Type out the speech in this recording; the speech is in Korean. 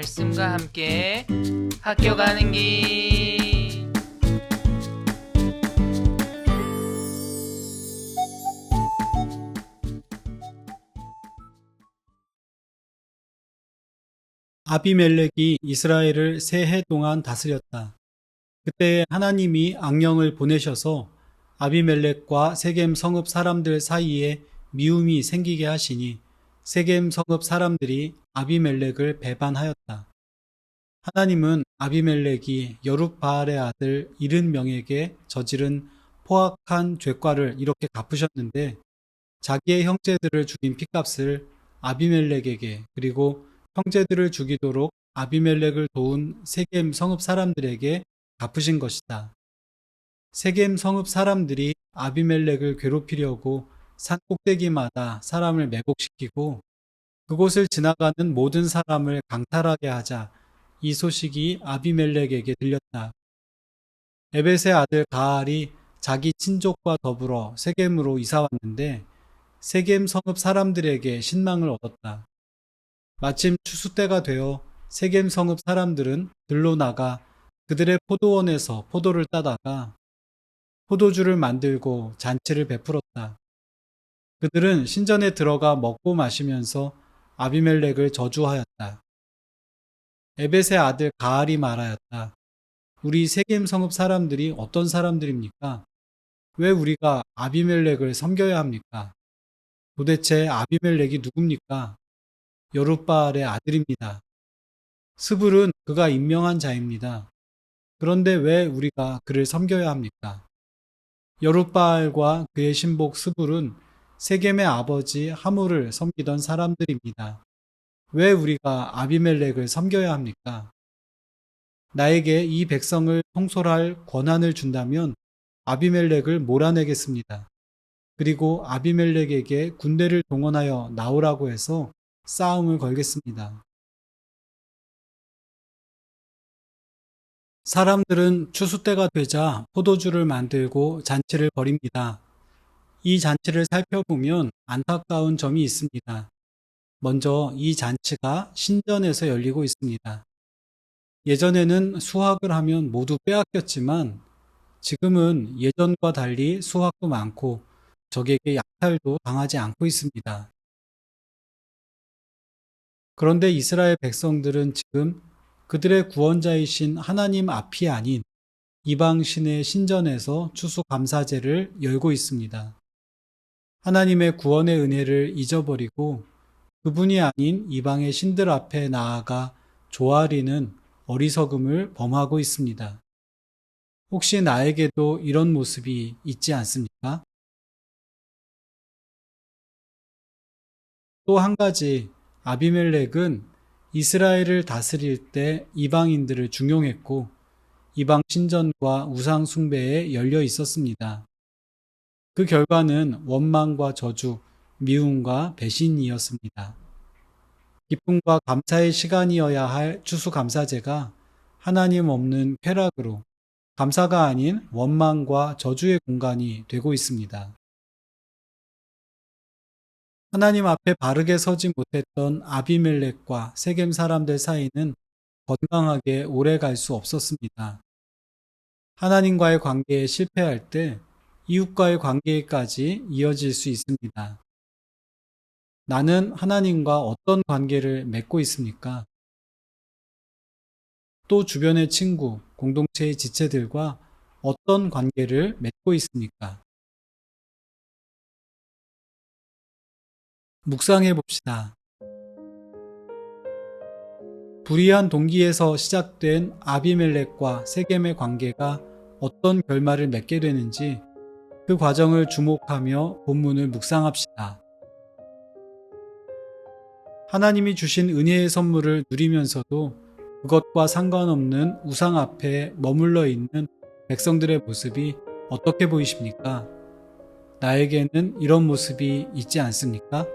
말씀과 함께 학교 가는 길. 아비멜렉이 이스라엘을 세 해 동안 다스렸다. 그때 하나님이 악령을 보내셔서 아비멜렉과 세겜 성읍 사람들 사이에 미움이 생기게 하시니 세겜 성읍 사람들이 아비멜렉을 배반하였다. 하나님은 아비멜렉이 여룻바알의 아들 이른 명에게 저지른 포악한 죄과를 이렇게 갚으셨는데 자기의 형제들을 죽인 핏값을 아비멜렉에게 그리고 형제들을 죽이도록 아비멜렉을 도운 세겜 성읍 사람들에게 갚으신 것이다. 세겜 성읍 사람들이 아비멜렉을 괴롭히려고 산 꼭대기마다 사람을 매복시키고 그곳을 지나가는 모든 사람을 강탈하게 하자 이 소식이 아비멜렉에게 들렸다. 에벳의 아들 가알이 자기 친족과 더불어 세겜으로 이사 왔는데 세겜 성읍 사람들에게 신망을 얻었다. 마침 추수 때가 되어 세겜 성읍 사람들은 들로 나가 그들의 포도원에서 포도를 따다가 포도주를 만들고 잔치를 베풀었다. 그들은 신전에 들어가 먹고 마시면서 아비멜렉을 저주하였다. 에벳의 아들 가알이 말하였다. 우리 세겜 성읍 사람들이 어떤 사람들입니까? 왜 우리가 아비멜렉을 섬겨야 합니까? 도대체 아비멜렉이 누굽니까? 여룻바알의 아들입니다. 스불은 그가 임명한 자입니다. 그런데 왜 우리가 그를 섬겨야 합니까? 여룻바알과 그의 신복 스불은 세겜의 아버지 하물을 섬기던 사람들입니다. 왜 우리가 아비멜렉을 섬겨야 합니까? 나에게 이 백성을 통솔할 권한을 준다면 아비멜렉을 몰아내겠습니다. 그리고 아비멜렉에게 군대를 동원하여 나오라고 해서 싸움을 걸겠습니다. 사람들은 추수 때가 되자 포도주를 만들고 잔치를 벌입니다. 이 잔치를 살펴보면 안타까운 점이 있습니다. 먼저 이 잔치가 신전에서 열리고 있습니다. 예전에는 수확을 하면 모두 빼앗겼지만 지금은 예전과 달리 수확도 많고 적에게 약탈도 당하지 않고 있습니다. 그런데 이스라엘 백성들은 지금 그들의 구원자이신 하나님 앞이 아닌 이방신의 신전에서 추수감사제를 열고 있습니다. 하나님의 구원의 은혜를 잊어버리고 그분이 아닌 이방의 신들 앞에 나아가 조아리는 어리석음을 범하고 있습니다. 혹시 나에게도 이런 모습이 있지 않습니까? 또 한 가지 아비멜렉은 이스라엘을 다스릴 때 이방인들을 중용했고 이방 신전과 우상 숭배에 열려 있었습니다. 그 결과는 원망과 저주, 미움과 배신이었습니다. 기쁨과 감사의 시간이어야 할 추수감사제가 하나님 없는 쾌락으로 감사가 아닌 원망과 저주의 공간이 되고 있습니다. 하나님 앞에 바르게 서지 못했던 아비멜렉과 세겜 사람들 사이는 건강하게 오래 갈 수 없었습니다. 하나님과의 관계에 실패할 때 이웃과의 관계까지 이어질 수 있습니다. 나는 하나님과 어떤 관계를 맺고 있습니까? 또 주변의 친구, 공동체의 지체들과 어떤 관계를 맺고 있습니까? 묵상해 봅시다. 불의한 동기에서 시작된 아비멜렉과 세겜의 관계가 어떤 결말을 맺게 되는지 그 과정을 주목하며 본문을 묵상합시다. 하나님이 주신 은혜의 선물을 누리면서도 그것과 상관없는 우상 앞에 머물러 있는 백성들의 모습이 어떻게 보이십니까? 나에게는 이런 모습이 있지 않습니까?